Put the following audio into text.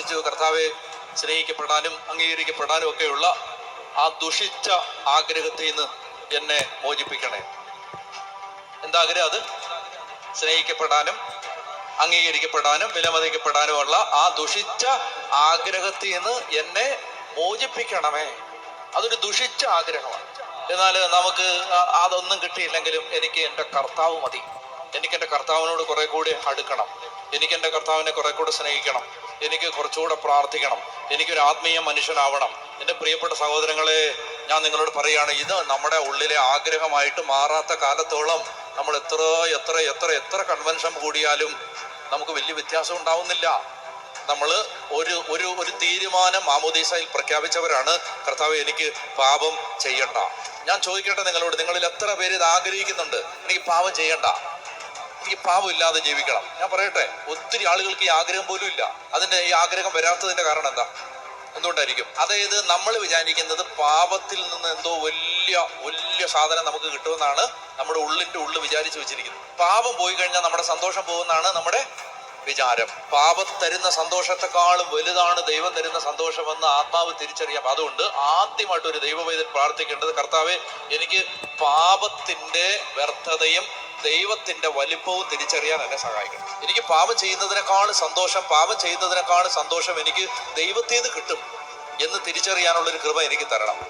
പ്രാർത്ഥിച്ചു കർത്താവെ സ്നേഹിക്കപ്പെടാനും അംഗീകരിക്കപ്പെടാനും ഒക്കെയുള്ള ആ ദുഷിച്ച ആഗ്രഹത്തിൽ നിന്ന് എന്നെ മോചിപ്പിക്കണേ. എന്താഗ്രഹം അത്? സ്നേഹിക്കപ്പെടാനും അംഗീകരിക്കപ്പെടാനും വിലമതിക്കപ്പെടാനുമുള്ള ആ ദുഷിച്ച ആഗ്രഹത്തിൽ നിന്ന് എന്നെ മോചിപ്പിക്കണമേ. അതൊരു ദുഷിച്ച ആഗ്രഹമാണ്. എന്നാൽ നമുക്ക് അതൊന്നും കിട്ടിയില്ലെങ്കിലും എനിക്ക് എന്റെ കർത്താവ് മതി. എനിക്ക് എന്റെ കർത്താവിനോട് കുറെ കൂടി അടുക്കണം. എനിക്ക് എന്റെ കർത്താവിനെ കുറെ കൂടെ സ്നേഹിക്കണം. എനിക്ക് കുറച്ചുകൂടെ പ്രാർത്ഥിക്കണം. എനിക്കൊരു ആത്മീയ മനുഷ്യനാവണം. എന്റെ പ്രിയപ്പെട്ട സഹോദരങ്ങളെ ഞാൻ നിങ്ങളോട് പറയുകയാണ് ഇത് നമ്മുടെ ഉള്ളിലെ ആഗ്രഹമായിട്ട് മാറാത്ത കാലത്തോളം നമ്മൾ എത്ര എത്ര എത്ര എത്ര കൺവെൻഷൻ കൂടിയാലും നമുക്ക് വലിയ വ്യത്യാസം ഉണ്ടാവുന്നില്ല. നമ്മൾ ഒരു ഒരു ഒരു തീരുമാനം മാമോദീസയിൽ പ്രഖ്യാപിച്ചവരാണ്. കർത്താവ് എനിക്ക് പാപം ചെയ്യണ്ട. ഞാൻ ചോദിക്കട്ടെ നിങ്ങളോട് നിങ്ങളിൽ എത്ര പേര് ഇത് ആഗ്രഹിക്കുന്നുണ്ട്? എനിക്ക് പാപം ചെയ്യണ്ട. എനിക്ക് പാപം ഇല്ലാതെ ജീവിക്കണം. ഞാൻ പറയട്ടെ ഒത്തിരി ആളുകൾക്ക് ഈ ആഗ്രഹം പോലും ഇല്ല. അതിന്റെ ഈ ആഗ്രഹം വരാത്തതിന്റെ കാരണം എന്താ? എന്തുകൊണ്ടായിരിക്കും? അതായത് നമ്മൾ വിചാരിക്കുന്നത് പാപത്തിൽ നിന്ന് എന്തോ വലിയ വലിയ സാധനം നമുക്ക് കിട്ടുമെന്നാണ് നമ്മുടെ ഉള്ളിന്റെ ഉള്ളിൽ വിചാരിച്ചു വെച്ചിരിക്കുന്നത്. പാപം പോയി കഴിഞ്ഞാൽ നമ്മുടെ സന്തോഷം പോകുന്നതാണ് നമ്മുടെ വിചാരം. പാപം തരുന്ന സന്തോഷത്തെക്കാളും വലുതാണ് ദൈവം തരുന്ന സന്തോഷമെന്ന് ആത്മാവ് തിരിച്ചറിയാം. അതുകൊണ്ട് ആദ്യമായിട്ട് ഒരു ദൈവവേദൻ പ്രാർത്ഥിക്കേണ്ടത് കർത്താവെ എനിക്ക് പാപത്തിന്റെ വ്യർത്ഥതയും ദൈവത്തിന്റെ വലിപ്പവും തിരിച്ചറിയാൻ എന്നെ സഹായിക്കണം. എനിക്ക് പാപം ചെയ്യുന്നതിനേക്കാൾ സന്തോഷം പാപം ചെയ്യുന്നതിനേക്കാൾ സന്തോഷം എനിക്ക് ദൈവത്തേത് കിട്ടും എന്ന് തിരിച്ചറിയാനുള്ള ഒരു കൃപ എനിക്ക് തരണം.